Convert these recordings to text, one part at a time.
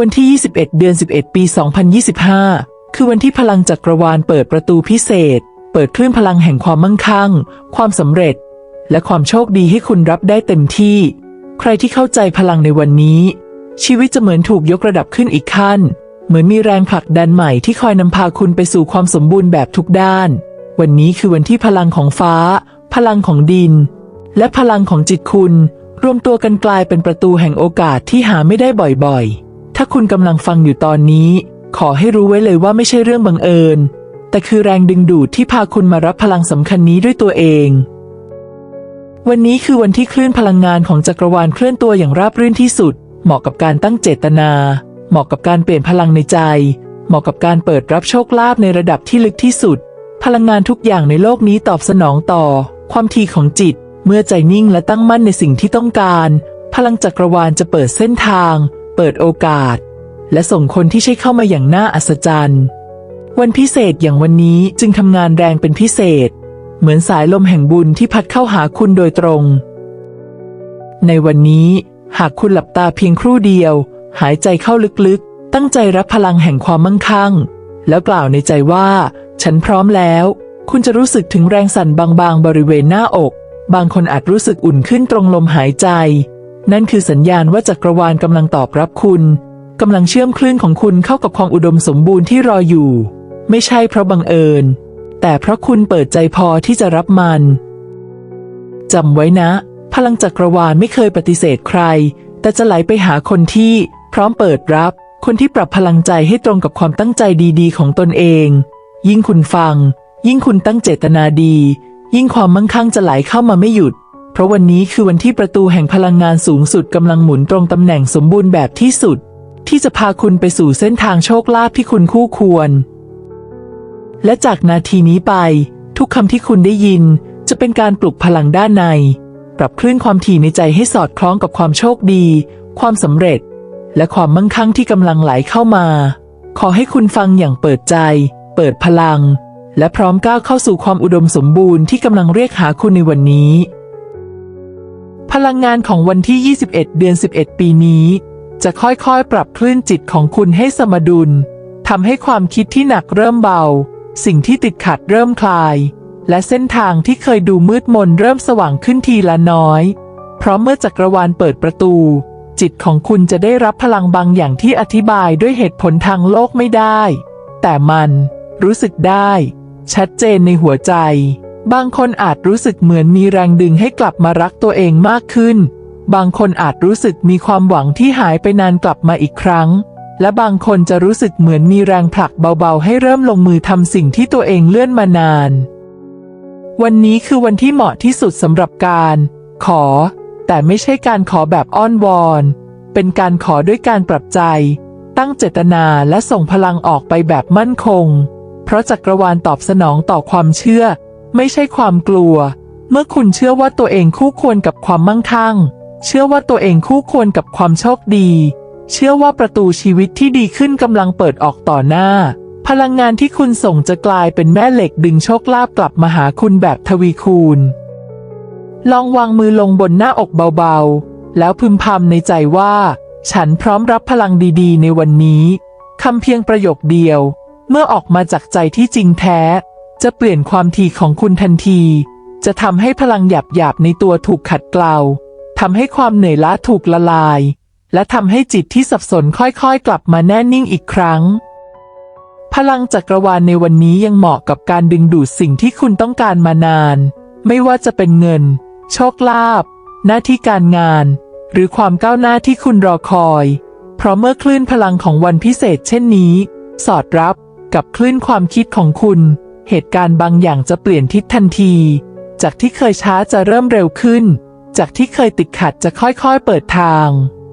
วันที่ 21 เดือน 11 ปี 2025 คือวันที่พลังจักรวาลเปิดประตูพิเศษ เปิดคลื่นพลังแห่งความมั่งคั่ง ความสำเร็จ และความโชคดีให้คุณรับได้เต็มที่ ใครที่เข้าใจพลังในวันนี้ ชีวิตจะเหมือนถูกยกระดับขึ้นอีกขั้น เหมือนมีแรงผลักดันใหม่ที่คอยนำพาคุณไปสู่ความสมบูรณ์แบบทุกด้าน วันนี้คือวันที่พลังของฟ้า พลังของดิน และพลังของจิตคุณ รวมตัวกันกลายเป็นประตูแห่งโอกาสที่หาไม่ได้บ่อยๆ ถ้าคุณกำลังฟังอยู่ตอนนี้ ขอให้รู้ไว้เลยว่าไม่ใช่เรื่องบังเอิญ แต่คือแรงดึงดูดที่พาคุณมารับพลังสำคัญนี้ด้วยตัวเอง วันนี้คือวันที่คลื่นพลังงานของจักรวาลเคลื่อนตัวอย่างราบรื่นที่สุด เหมาะกับการตั้งเจตนา เหมาะกับการเปลี่ยนพลังในใจ เหมาะกับการเปิดรับโชคลาภในระดับที่ลึกที่สุด พลังงานทุกอย่างในโลกนี้ตอบสนองต่อ ความถี่ของจิต เมื่อใจนิ่งและตั้งมั่นในสิ่งที่ต้องการ พลังจักรวาลจะเปิดเส้นทาง เปิดโอกาส และส่งคนที่ใช่เข้ามาอย่างน่าอัศจรรย์ วันพิเศษอย่างวันนี้จึงทำงานแรงเป็นพิเศษ เหมือนสายลมแห่งบุญที่พัดเข้าหาคุณโดยตรง ในวันนี้หากคุณหลับตาเพียงครู่เดียว หายใจเข้าลึกๆ ตั้งใจรับพลังแห่งความมั่งคั่ง แล้วกล่าวในใจว่า ฉันพร้อมแล้ว คุณจะรู้สึกถึงแรงสั่นบางๆ บริเวณหน้าอก บางคนอาจรู้สึกอุ่นขึ้นตรงลมหายใจ นั่นคือสัญญาณว่าจักรวาลกำลังตอบรับคุณกำลังเชื่อมคลื่นของคุณเข้ากับความอุดมสมบูรณ์ที่รออยู่ ไม่ใช่เพราะบังเอิญ แต่เพราะคุณเปิดใจพอที่จะรับมันจำไว้นะ พลังจักรวาลไม่เคยปฏิเสธใคร แต่จะไหลไปหาคนที่พร้อมเปิดรับ คนที่ปรับพลังใจให้ตรงกับความตั้งใจดีๆ ของตนเอง ยิ่งคุณฟัง ยิ่งคุณตั้งเจตนาดี ยิ่งความมั่งคั่งจะไหลเข้ามาไม่หยุด เพราะวันนี้คือวันที่ประตูแห่งพลังงานสูงสุดกำลังหมุนตรงตำแหน่งสมบูรณ์แบบที่สุด ที่จะพาคุณไปสู่เส้นทางโชคลาภที่คุณคู่ควร และจากนาทีนี้ไป ทุกคำที่คุณได้ยิน จะเป็นการปลุกพลังด้านใน ปรับคลื่นความถี่ในใจให้สอดคล้องกับความโชคดี ความสำเร็จ และความมั่งคั่งที่กำลังไหลเข้ามา ขอให้คุณฟังอย่างเปิดใจ เปิดพลัง และพร้อมก้าวเข้าสู่ความอุดมสมบูรณ์ที่กำลังเรียกหาคุณในวันนี้ ลังงานของวันที่ 21 เดือน 11 ปีนี้ จะค่อยๆ ปรับคลื่นจิตของคุณให้สมดุลทำให้ความคิดที่หนักเริ่มเบา สิ่งที่ติดขัดเริ่มคลาย และเส้นทางที่เคยดูมืดมนเริ่มสว่างขึ้นทีละน้อย เพราะเมื่อจักรวาลเปิดประตู จิตของคุณจะได้รับพลังบางอย่างที่อธิบายด้วยเหตุผลทางโลกไม่ได้ แต่มันรู้สึกได้ ชัดเจนในหัวใจ บางคนอาจรู้สึกเหมือนมีแรงดึงให้กลับมารักตัวเองมากขึ้น บางคนอาจรู้สึกมีความหวังที่หายไปนานกลับมาอีกครั้ง และบางคนจะรู้สึกเหมือนมีแรงผลักเบาๆ ให้เริ่มลงมือทำสิ่งที่ตัวเองเลื่อนมานาน วันนี้คือวันที่เหมาะที่สุดสำหรับการ ขอ แต่ไม่ใช่การขอแบบอ้อนวอน เป็นการขอด้วยการปรับใจ ตั้งเจตนาและส่งพลังออกไปแบบมั่นคง เพราะจักรวาลตอบสนองต่อความเชื่อ ไม่ใช่ความกลัว เมื่อคุณเชื่อว่าตัวเองคู่ควรกับความมั่งคั่ง เชื่อว่าตัวเองคู่ควรกับความโชคดี เชื่อว่าประตูชีวิตที่ดีขึ้นกำลังเปิดออกต่อหน้า พลังงานที่คุณส่งจะกลายเป็นแม่เหล็กดึงโชคลาภกลับมาหาคุณแบบทวีคูณ ลองวางมือลงบนหน้าอกเบาๆ แล้วพึมพำในใจว่า ฉันพร้อมรับพลังดีๆ ในวันนี้คำเพียงประโยคเดียว เมื่อออกมาจากใจที่จริงแท้ จะเปลี่ยนความถี่ของคุณทันที จะทำให้พลังหยาบๆในตัวถูกขัดเกลาทำให้ความเหนื่อยล้าถูกละลาย และทำให้จิตที่สับสนค่อยๆ กลับมาแน่นิ่งอีกครั้ง พลังจักรวาลในวันนี้ยังเหมาะกับการดึงดูดสิ่งที่คุณต้องการมานาน ไม่ว่าจะเป็นเงิน โชคลาภหน้าที่การงาน หรือความก้าวหน้าที่คุณรอคอย เพราะเมื่อคลื่นพลังของวันพิเศษเช่นนี้ สอดรับกับคลื่นความคิดของคุณ เหตุการณ์บางอย่างจะเปลี่ยนทิศทันที จากที่เคยช้าจะเริ่มเร็วขึ้น จากที่เคยติดขัดจะค่อยๆเปิดทาง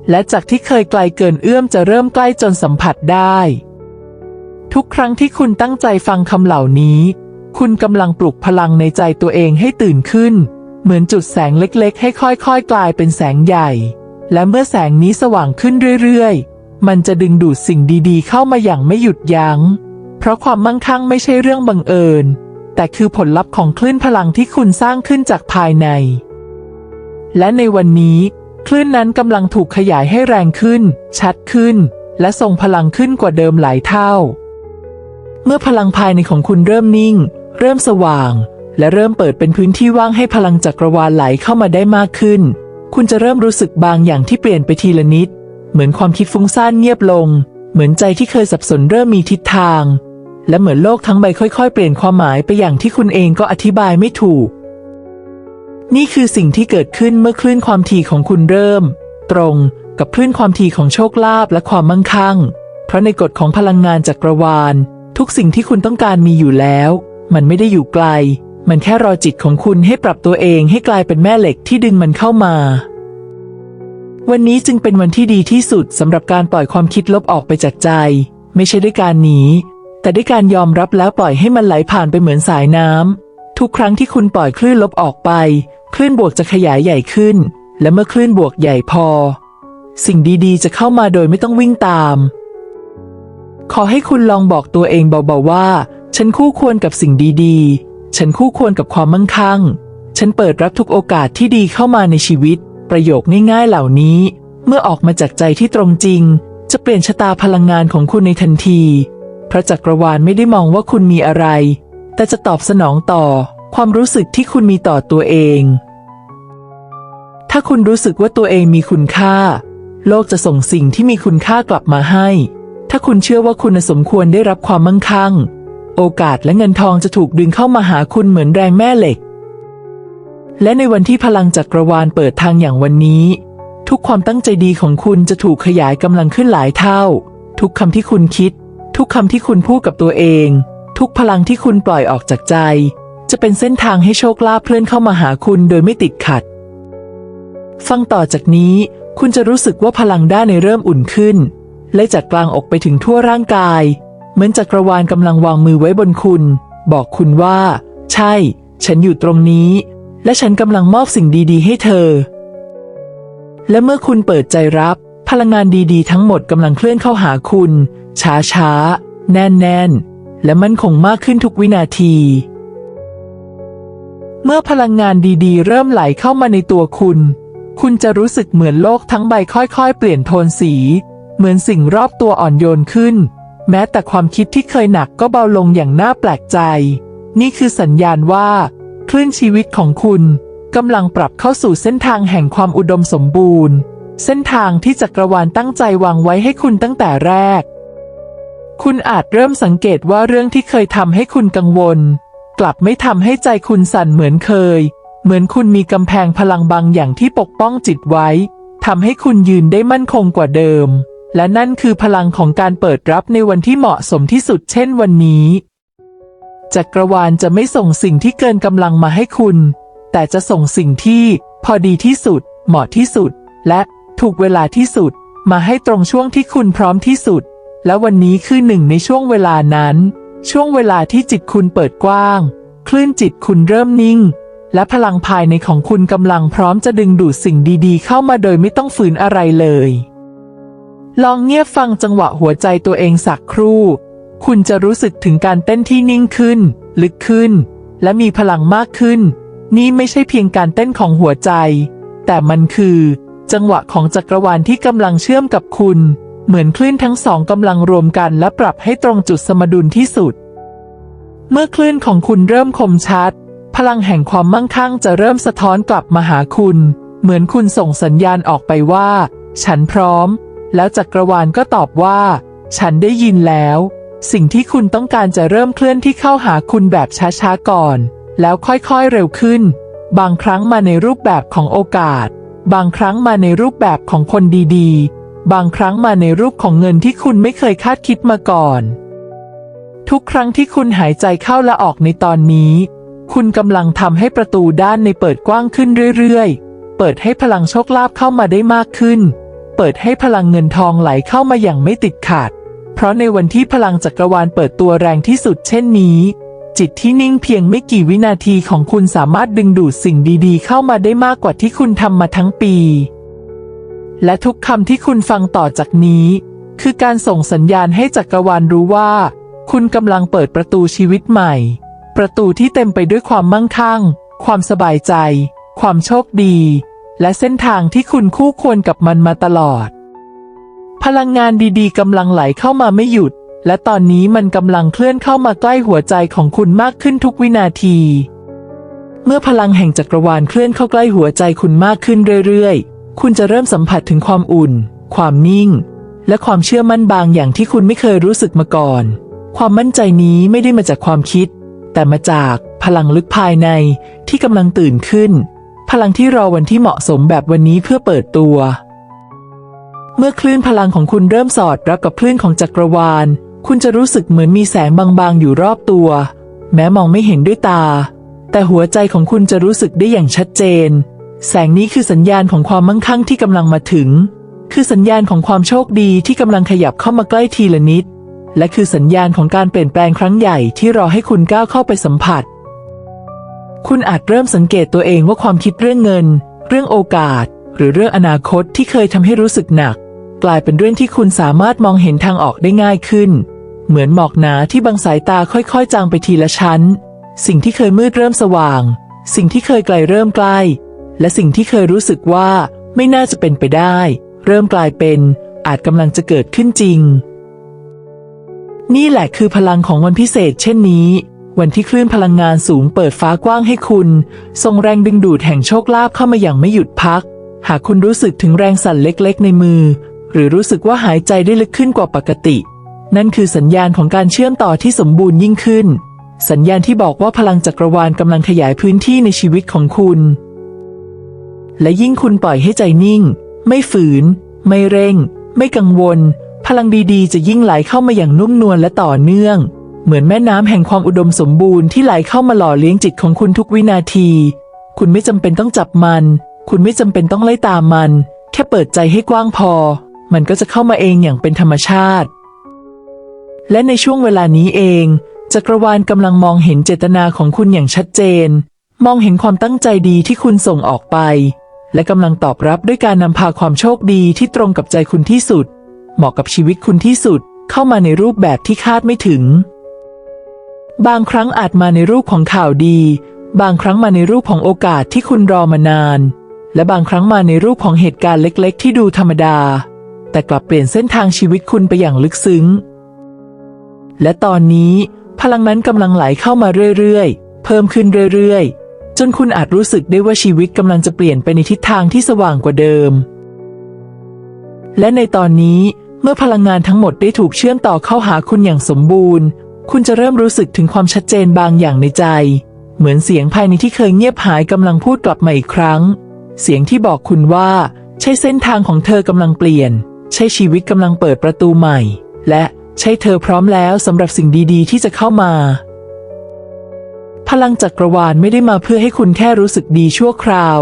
และจากที่เคยไกลเกินเอื้อมจะเริ่มใกล้จนสัมผัสได้ ทุกครั้งที่คุณตั้งใจฟังคำเหล่านี้ คุณกำลังปลุกพลังในใจตัวเองให้ตื่นขึ้น เหมือนจุดแสงเล็กๆ ให้ค่อยๆ กลายเป็นแสงใหญ่ และเมื่อแสงนี้สว่างขึ้นเรื่อยๆ มันจะดึงดูดสิ่งดีๆ เข้ามาอย่างไม่หยุดยัง้ง เพราะความมั่งคั่งไม่ใช่เรื่องบังเอิญ แต่คือผลลัพธ์ของคลื่นพลังที่คุณสร้างขึ้นจากภายใน และในวันนี้ คลื่นนั้นกำลังถูกขยายให้แรงขึ้น ชัดขึ้น และทรงพลังขึ้นกว่าเดิมหลายเท่า เมื่อพลังภายในของคุณเริ่มนิ่ง เริ่มสว่าง และเริ่มเปิดเป็นพื้นที่ว่างให้พลังจักรวาลไหลเข้ามาได้มากขึ้น คุณจะเริ่มรู้สึกบางอย่างที่เปลี่ยนไปทีละนิด เหมือนความคิดฟุ้งซ่านเงียบลง เหมือนใจที่เคยสับสนเริ่มมีทิศทาง และเหมือนโลกทั้งใบค่อย ๆ เปลี่ยนความหมายไปอย่างที่คุณเองก็อธิบายไม่ถูก นี่คือสิ่งที่เกิดขึ้นเมื่อคลื่นความถี่ของคุณเริ่ม ตรงกับคลื่นความถี่ของโชคลาภและความมั่งคั่ง เพราะในกฎของพลังงานจักรวาล ทุกสิ่งที่คุณต้องการมีอยู่แล้ว มันไม่ได้อยู่ไกล มันแค่รอจิตของคุณให้ปรับตัวเองให้กลายเป็นแม่เหล็กที่ดึงมันเข้ามาวันนี้จึงเป็นวันที่ดีที่สุดสำหรับการปล่อยความคิดลบออกไปจากใจ ไม่ใช่ด้วยการหนี แต่ด้วยการยอมรับแล้วปล่อยให้มันไหลผ่านไปเหมือนสายน้ำทุกครั้งที่คุณปล่อยคลื่นลบออกไป คลื่นบวกจะขยายใหญ่ขึ้น และเมื่อคลื่นบวกใหญ่พอ สิ่งดีๆ จะเข้ามาโดยไม่ต้องวิ่งตาม ขอให้คุณลองบอกตัวเองเบาๆว่า ฉันคู่ควรกับสิ่งดีๆ ฉันคู่ควรกับความมั่งคั่ง ฉันเปิดรับทุกโอกาสที่ดีเข้ามาในชีวิต ประโยคง่ายๆเหล่านี้ เมื่อออกมาจากใจที่ตรงจริง จะเปลี่ยนชะตาพลังงานของคุณในทันที พระจักรวาลไม่ได้มองว่าคุณมีอะไร แต่จะตอบสนองต่อความรู้สึกที่คุณมีต่อตัวเอง ถ้าคุณรู้สึกว่าตัวเองมีคุณค่า โลกจะส่งสิ่งที่มีคุณค่ากลับมาให้ ถ้าคุณเชื่อว่าคุณสมควรได้รับความมั่งคั่ง โอกาสและเงินทองจะถูกดึงเข้ามาหาคุณเหมือนแรงแม่เหล็ก และในวันที่พลังจักรวาลเปิดทางอย่างวันนี้ ทุกความตั้งใจดีของคุณจะถูกขยายกำลังขึ้นหลายเท่า ทุกคำที่คุณคิด ทุกคำที่คุณพูดกับตัวเอง ทุกพลังที่คุณปล่อยออกจากใจ จะเป็นเส้นทางให้โชคลาภเพื่อนเข้ามาหาคุณโดยไม่ติดขัด ฟังต่อจากนี้ คุณจะรู้สึกว่าพลังด้านในเริ่มอุ่นขึ้น และจากกลางอกไปถึงทั่วร่างกาย เหมือนจักรวาลกำลังวางมือไว้บนคุณ บอกคุณว่า ใช่ ฉันอยู่ตรงนี้ และฉันกำลังมอบสิ่งดีๆ ให้เธอ และเมื่อคุณเปิดใจรับ พลังงานดีๆ ทั้งหมดกำลังเคลื่อนเข้าหาคุณ ช้าๆแน่นๆและมั่นคงมากขึ้นทุกวินาที เมื่อพลังงานดีๆ เริ่มไหลเข้ามาในตัวคุณ คุณจะรู้สึกเหมือนโลกทั้งใบค่อยๆ เปลี่ยนโทนสี เหมือนสิ่งรอบตัวอ่อนโยนขึ้น แม้แต่ความคิดที่เคยหนักก็เบาลงอย่างน่าแปลกใจ นี่คือสัญญาณว่า คลื่นชีวิตของคุณกำลังปรับเข้าสู่เส้นทางแห่งความอุดมสมบูรณ์ เส้นทางที่จักรวาลตั้งใจวางไว้ให้คุณตั้งแต่แรก คุณอาจเริ่มสังเกตว่าเรื่องที่เคยทำให้คุณกังวล กลับไม่ทำให้ใจคุณสั่นเหมือนเคย เหมือนคุณมีกำแพงพลังบางอย่างที่ปกป้องจิตไว้ทำให้คุณยืนได้มั่นคงกว่าเดิม และนั่นคือพลังของการเปิดรับในวันที่เหมาะสมที่สุดเช่นวันนี้จักรวาลจะไม่ส่งสิ่งที่เกินกำลังมาให้คุณ แต่จะส่งสิ่งที่พอดีที่สุด เหมาะที่สุด และถูกเวลาที่สุด มาให้ตรงช่วงที่คุณพร้อมที่สุด และวันนี้คือหนึ่งในช่วงเวลานั้น ช่วงเวลาที่จิตคุณเปิดกว้าง คลื่นจิตคุณเริ่มนิ่ง และพลังภายในของคุณกำลังพร้อมจะดึงดูดสิ่งดีๆ เข้ามาโดยไม่ต้องฝืนอะไรเลย ลองเงียบฟังจังหวะหัวใจตัวเองสักครู่ คุณจะรู้สึกถึงการเต้นที่นิ่งขึ้น ลึกขึ้น และมีพลังมากขึ้น นี่ไม่ใช่เพียงการเต้นของหัวใจ แต่มันคือ จังหวะของจักรวาลที่กำลังเชื่อมกับคุณ เหมือนคลื่นทั้งสองกำลังรวมกันและปรับให้ตรงจุดสมดุลที่สุด เมื่อคลื่นของคุณเริ่มคมชัด พลังแห่งความมั่งคั่งจะเริ่มสะท้อนกลับมาหาคุณ เหมือนคุณส่งสัญญาณออกไปว่า ฉันพร้อม แล้วจักรวาลก็ตอบว่า ฉันได้ยินแล้ว สิ่งที่คุณต้องการจะเริ่มเคลื่อนที่เข้าหาคุณแบบช้าๆก่อน แล้วค่อยๆเร็วขึ้น บางครั้งมาในรูปแบบของโอกาส บางครั้งมาในรูปแบบของคนดีๆ บางครั้งมาในรูปของเงินที่คุณไม่เคยคาดคิดมาก่อน ทุกครั้งที่คุณหายใจเข้าและออกในตอนนี้ คุณกำลังทำให้ประตูด้านในเปิดกว้างขึ้นเรื่อยๆ เปิดให้พลังโชคลาภเข้ามาได้มากขึ้น เปิดให้พลังเงินทองไหลเข้ามาอย่างไม่ติดขัด เพราะในวันที่พลังจักรวาลเปิดตัวแรงที่สุดเช่นนี้ จิตที่นิ่งเพียงไม่กี่วินาทีของคุณสามารถดึงดูดสิ่งดีๆ เข้ามาได้มากกว่าที่คุณทำมาทั้งปี และทุกคำที่คุณฟังต่อจากนี้ คือการส่งสัญญาณให้จักรวาลรู้ว่า คุณกำลังเปิดประตูชีวิตใหม่ ประตูที่เต็มไปด้วยความมั่งคั่ง ความสบายใจ ความโชคดี และเส้นทางที่คุณคู่ควรกับมันมาตลอดพพลังงานดีๆกำลังไหลเข้ามาไม่หยุด และตอนนี้มันกำลังเคลื่อนเข้ามาใกล้หัวใจของคุณมากขึ้นทุกวินาที เมื่อพลังแห่งจักรวาลเคลื่อนเข้าใกล้หัวใจคุณมากขึ้นเรื่อยๆ คุณจะเริ่มสัมผัสถึงความอุ่น ความนิ่ง และความเชื่อมั่นบางอย่างที่คุณไม่เคยรู้สึกมาก่อน ความมั่นใจนี้ไม่ได้มาจากความคิด แต่มาจากพลังลึกภายในที่กำลังตื่นขึ้น พลังที่รอวันที่เหมาะสมแบบวันนี้เพื่อเปิดตัว เมื่อคลื่นพลังของคุณเริ่มสอดรับกับคลื่นของจักรวาล คุณจะรู้สึกเหมือนมีแสงบางๆ อยู่รอบตัว แม้มองไม่เห็นด้วยตา แต่หัวใจของคุณจะรู้สึกได้อย่างชัดเจน แสงนี้คือสัญญาณของความมั่งคั่งที่กำลังมาถึง คือสัญญาณของความโชคดีที่กำลังขยับเข้ามาใกล้ทีละนิด และคือสัญญาณของการเปลี่ยนแปลงครั้งใหญ่ที่รอให้คุณก้าวเข้าไปสัมผัส คุณอาจเริ่มสังเกตตัวเองว่าความคิดเรื่องเงิน เรื่องโอกาส หรือเรื่องอนาคตที่เคยทำให้รู้สึกหนัก กลายเป็นเรื่องที่คุณสามารถมองเห็นทางออกได้ง่ายขึ้น เหมือนหมอกหนาที่บังสายตาค่อยๆ จางไปทีละชั้น สิ่งที่เคยมืดเริ่มสว่าง สิ่งที่เคยไกลเริ่มใกล้ และสิ่งที่เคยรู้สึกว่าไม่น่าจะเป็นไปได้ เริ่มกลายเป็นอาจกำลังจะเกิดขึ้นจริง นี่แหละคือพลังของวันพิเศษเช่นนี้ วันที่คลื่นพลังงานสูงเปิดฟ้ากว้างให้คุณส่งแรงดึงดูดแห่งโชคลาภเข้ามาอย่างไม่หยุดพัก หากคุณรู้สึกถึงแรงสั่นเล็กๆ ในมือ หรือรู้สึกว่าหายใจได้ลึกขึ้นกว่าปกติ นั่นคือสัญญาณของการเชื่อมต่อที่สมบูรณ์ยิ่งขึ้น สัญญาณที่บอกว่าพลังจักรวาลกำลังขยายพื้นที่ในชีวิตของคุณ และยิ่งคุณปล่อยให้ใจนิ่ง ไม่ฝืน ไม่เร่ง ไม่กังวล พลังดีๆ จะยิ่งไหลเข้ามาอย่างนุ่มนวลและต่อเนื่อง เหมือนแม่น้ำแห่งความอุดมสมบูรณ์ที่ไหลเข้ามาหล่อเลี้ยงจิตของคุณทุกวินาที คุณไม่จำเป็นต้องจับมัน คุณไม่จำเป็นต้องไล่ตามมัน แค่เปิดใจให้กว้างพอ มันก็จะเข้ามาเองอย่างเป็นธรรมชาติ และในช่วงเวลานี้เองจักรวาลกำลังมองเห็นเจตนาของคุณอย่างชัดเจน มองเห็นความตั้งใจดีที่คุณส่งออกไป และกำลังตอบรับด้วยการนำพาความโชคดีที่ตรงกับใจคุณที่สุด เหมาะกับชีวิตคุณที่สุด เข้ามาในรูปแบบที่คาดไม่ถึง บางครั้งอาจมาในรูปของข่าวดี บางครั้งมาในรูปของโอกาสที่คุณรอมานาน และบางครั้งมาในรูปของเหตุการณ์เล็ก ๆ ที่ดูธรรมดา แต่กลับเปลี่ยนเส้นทางชีวิตคุณไปอย่างลึกซึ้ง และตอนนี้ พลังนั้นกำลังไหลเข้ามาเรื่อยๆ เพิ่มขึ้นเรื่อยๆ จนคุณอาจรู้สึกได้ว่าชีวิตกำลังจะเปลี่ยนไปในทิศทางที่สว่างกว่าเดิม และในตอนนี้เมื่อพลังงานทั้งหมดได้ถูกเชื่อมต่อเข้าหาคุณอย่างสมบูรณ์ คุณจะเริ่มรู้สึกถึงความชัดเจนบางอย่างในใจ เหมือนเสียงภายในที่เคยเงียบหายกำลังพูดกลับมาอีกครั้ง เสียงที่บอกคุณว่า ใช่เส้นทางของเธอกำลังเปลี่ยน ใช่ชีวิตกำลังเปิดประตูใหม่ และใช่เธอพร้อมแล้วสำหรับสิ่งดีๆ ที่จะเข้ามา พลังจักรวาลไม่ได้มาเพื่อให้คุณแค่รู้สึกดีชั่วคราว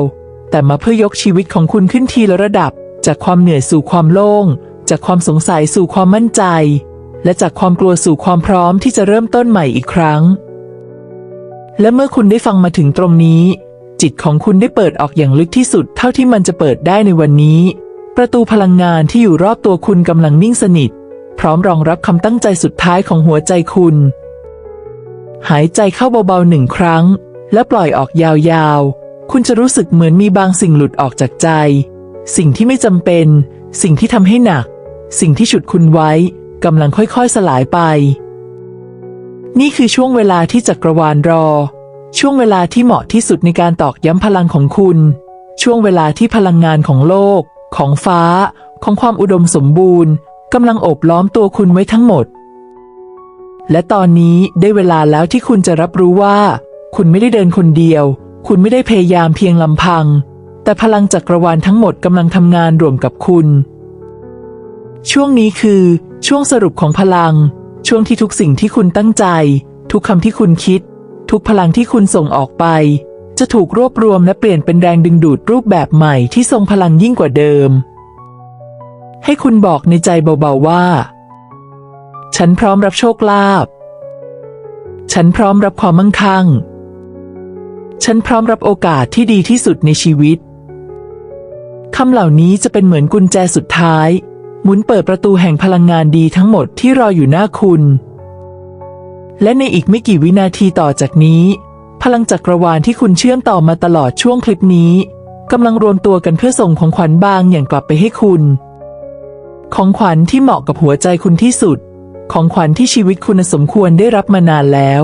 แต่มาเพื่อยกชีวิตของคุณขึ้นทีละระดับ จากความเหนื่อยสู่ความโล่ง จากความสงสัยสู่ความมั่นใจ และจากความกลัวสู่ความพร้อมที่จะเริ่มต้นใหม่อีกครั้ง และเมื่อคุณได้ฟังมาถึงตรงนี้ จิตของคุณได้เปิดออกอย่างลึกที่สุดเท่าที่มันจะเปิดได้ในวันนี้ ประตูพลังงานที่อยู่รอบตัวคุณกำลังนิ่งสนิท พร้อมรองรับคำตั้งใจสุดท้ายของหัวใจคุณ หายใจเข้าเบาๆหนึ่งครั้ง และปล่อยออกยาวๆ คุณจะรู้สึกเหมือนมีบางสิ่งหลุดออกจากใจ สิ่งที่ไม่จำเป็น สิ่งที่ทำให้หนัก สิ่งที่ฉุดคุณไว้กำลังค่อยๆสลายไป นี่คือช่วงเวลาที่จักรวาลรอ ช่วงเวลาที่เหมาะที่สุดในการตอกย้ำพลังของคุณ ช่วงเวลาที่พลังงานของโลก ของฟ้า ของความอุดมสมบูรณ์กำลังโอบล้อมตัวคุณไว้ทั้งหมด และตอนนี้ได้เวลาแล้วที่คุณจะรับรู้ว่า คุณไม่ได้เดินคนเดียว คุณไม่ได้พยายามเพียงลำพัง แต่พลังจักรวาลทั้งหมดกำลังทำงานร่วมกับคุณ ช่วงนี้คือ ช่วงสรุปของพลัง ช่วงที่ทุกสิ่งที่คุณตั้งใจ ทุกคำที่คุณคิด ทุกพลังที่คุณส่งออกไป จะถูกรวบรวมและเปลี่ยนเป็นแรงดึงดูดรูปแบบใหม่ที่ทรงพลังยิ่งกว่าเดิม ให้คุณบอกในใจเบาๆว่า ฉันพร้อมรับโชคลาภ ฉันพร้อมรับความมั่งคั่ง ฉันพร้อมรับโอกาสที่ดีที่สุดในชีวิต คำเหล่านี้จะเป็นเหมือนกุญแจสุดท้าย หมุนเปิดประตูแห่งพลังงานดีทั้งหมดที่รออยู่หน้าคุณ และในอีกไม่กี่วินาทีต่อจากนี้ พลังจักรวาลที่คุณเชื่อมต่อมาตลอดช่วงคลิปนี้กำลังรวมตัวกันเพื่อส่งของขวัญบางอย่างกลับไปให้คุณ ของขวัญที่เหมาะกับหัวใจคุณที่สุด ของขวัญที่ชีวิตคุณสมควรได้รับมานานแล้ว